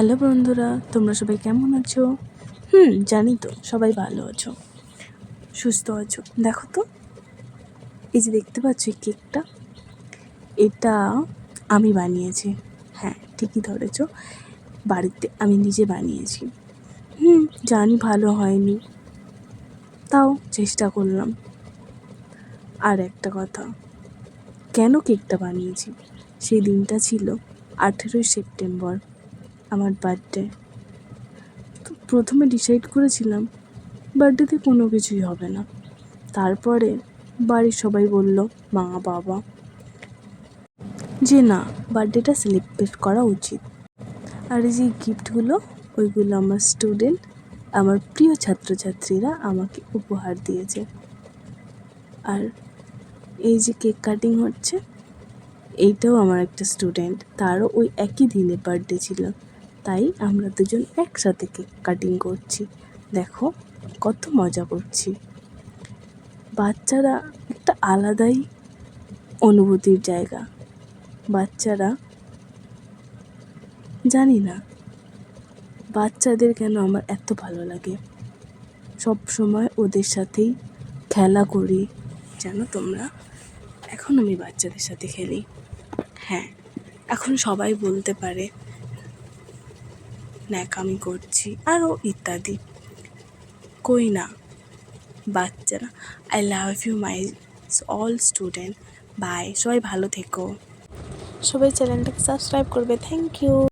Hello বন্ধুরা, তোমরা সবাই কেমন আছো? হুম, জানি তো, সবাই ভালো আছো, সুস্থ আছো। দেখো তো, এই যে দেখতে পাচ্ছ এই কেকটা, এটা আমি বানিয়েছি। হ্যাঁ ঠিকই ধরেছো, বাড়িতে আমি নিজে বানিয়েছি। হুম, জানি ভালো হয়নি, তাও চেষ্টা করলাম। আর একটা কথা, কেন কেকটা বানিয়েছি? সেই দিনটা ছিল আঠেরোই সেপ্টেম্বর। আমার বার্থডে তো প্রথমে ডিসাইড করেছিলাম বার্থডেতে কোনো কিছুই হবে না। তারপরে বাড়ির সবাই বলল, মা, বাবা। যে না বার্থডেটা সেলিব্রেট করা উচিত। আর এই যে গিফটগুলো ওইগুলো আমার স্টুডেন্ট আমার প্রিয় ছাত্রছাত্রীরা আমাকে উপহার দিয়েছে। আর এই যে কেক কাটিং হচ্ছে, এইটাও আমার একটা স্টুডেন্ট তারও ওই একই দিনে বার্থডে ছিল। তাই আমরা দুজন একসাথে কেক কাটিং করছি। দেখো, কত মজা করছি। বাচ্চারা একটা আলাদাই অনুভূতির জায়গা। বাচ্চারা, জানি না, বাচ্চাদের কেন আমার এত ভালো লাগে? সব সময় ওদের সাথেই খেলা করি। জানো তোমরা? এখন আমি বাচ্চাদের সাথে খেলি। হ্যাঁ এখন সবাই বলতে পারে ন্যাকামি করছি, আরও ইত্যাদি। কই না বাচ্চারা I love you my all student bye সবাই ভালো থেকো। সবাই চ্যানেলটাকে সাবস্ক্রাইব করবে। Thank you